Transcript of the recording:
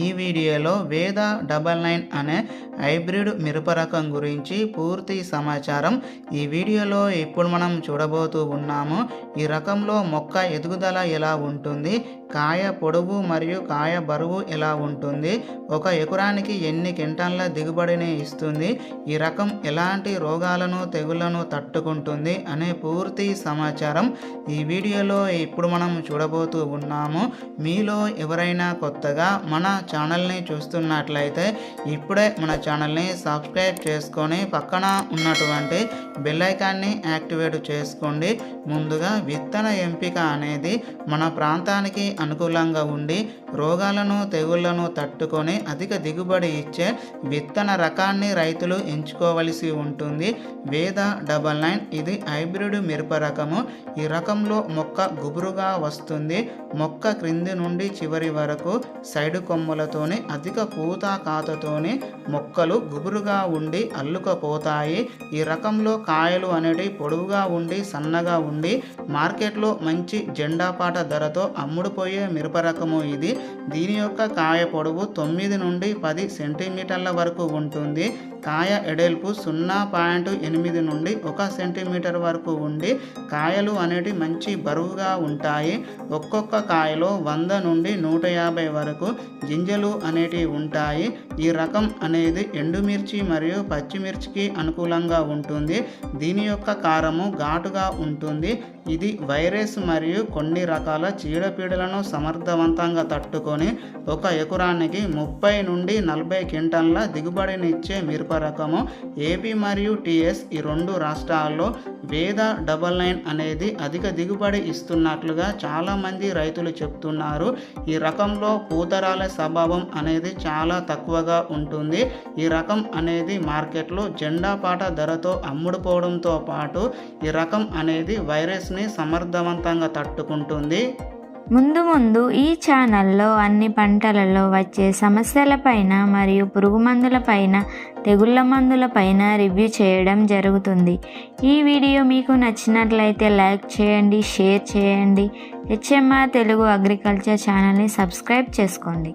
ఈ వీడియోలో వేద డబల్ నైన్ అనే హైబ్రిడ్ మిరప రకం గురించి పూర్తి సమాచారం ఈ వీడియోలో ఇప్పుడు మనం చూడబోతూ ఉన్నాము. ఈ రకంలో మొక్క ఎదుగుదల ఎలా ఉంటుంది? కాయ పొడవు మరియు కాయ బరువు ఎలా ఉంటుంది? ఒక ఎకరానికి ఎన్ని క్వింటాన్ల దిగుబడిని ఇస్తుంది? ఈ రకం ఎలాంటి రోగాలను తెగుళ్ళను తట్టుకుంటుంది అనే పూర్తి సమాచారం ఈ వీడియోలో ఇప్పుడు మనం చూడబోతూ ఉన్నాము. మీలో ఎవరైనా కొత్తగా మన ఛానల్ని చూస్తున్నట్లయితే ఇప్పుడే మన ఛానల్ని సబ్స్క్రైబ్ చేసుకొని పక్కన ఉన్నటువంటి బెల్లైకాన్ని యాక్టివేట్ చేసుకోండి. ముందుగా విత్తన ఎంపిక అనేది మన ప్రాంతానికి అనుకూలంగా ఉండి రోగాలను తెగుళ్ళను తట్టుకొని అధిక దిగుబడి ఇచ్చే విత్తన రకాన్ని రైతులు ఎంచుకోవలసి ఉంటుంది. వేద డబల్ నైన్ ఇది హైబ్రిడ్ మిరప రకము. ఈ రకంలో మొక్క గుబురుగా వస్తుంది. మొక్క క్రింది నుండి చివరి వరకు సైడు కొమ్మలతోనే అధిక పూత కాతతోనే మొక్కలు గుబురుగా ఉండి అల్లుకపోతాయి. ఈ రకంలో కాయలు అనేటివి పొడవుగా ఉండి సన్నగా ఉండి మార్కెట్లో మంచి జెండాపాట ధరతో అమ్ముడుపోయే మిరప రకము ఇది. దీని యొక్క కాయ పొడవు తొమ్మిది నుండి పది సెంటీమీటర్ల వరకు ఉంటుంది. కాయ ఎడల్పు సున్నా పాయింట్ ఎనిమిది నుండి ఒక సెంటీమీటర్ వరకు ఉండి కాయలు అనేటివి మంచి బరువుగా ఉంటాయి. ఒక్కొక్క కాయలో వంద నుండి నూట యాభై వరకు గింజలు అనేటివి ఉంటాయి. ఈ రకం అనేది ఎండుమిర్చి మరియు పచ్చిమిర్చికి అనుకూలంగా ఉంటుంది. దీని యొక్క కారము ఘాటుగా ఉంటుంది. ఇది వైరస్ మరియు కొన్ని రకాల చీడపీడలను సమర్థవంతంగా తట్టుకొని ఒక ఎకరానికి ముప్పై నుండి నలభై క్వింటన్ల దిగుబడినిచ్చే మిరప రకము. ఏపీ మరియు టిఎస్ ఈ రెండు రాష్ట్రాల్లో వేద డబల్ నైన్ అనేది అధిక దిగుబడి ఇస్తున్నట్లుగా చాలామంది రైతులు చెప్తున్నారు. ఈ రకంలో పూతరాల స్వభావం అనేది చాలా తక్కువగా ఉంటుంది. ఈ రకం అనేది మార్కెట్లో జెండా పాట ధరతో అమ్ముడుపోవడంతో పాటు ఈ రకం అనేది వైరస్ని సమర్థవంతంగా తట్టుకుంటుంది. ముందు ముందు ఈ ఛానల్లో అన్ని పంటలలో వచ్చే సమస్యలపైన మరియు పురుగు మందులపైన తెగుళ్ళ మందులపైన రివ్యూ చేయడం జరుగుతుంది. ఈ వీడియో మీకు నచ్చినట్లయితే లైక్ చేయండి షేర్ చేయండి. హెచ్ఎంఆర్ తెలుగు అగ్రికల్చర్ ఛానల్ని సబ్స్క్రైబ్ చేసుకోండి.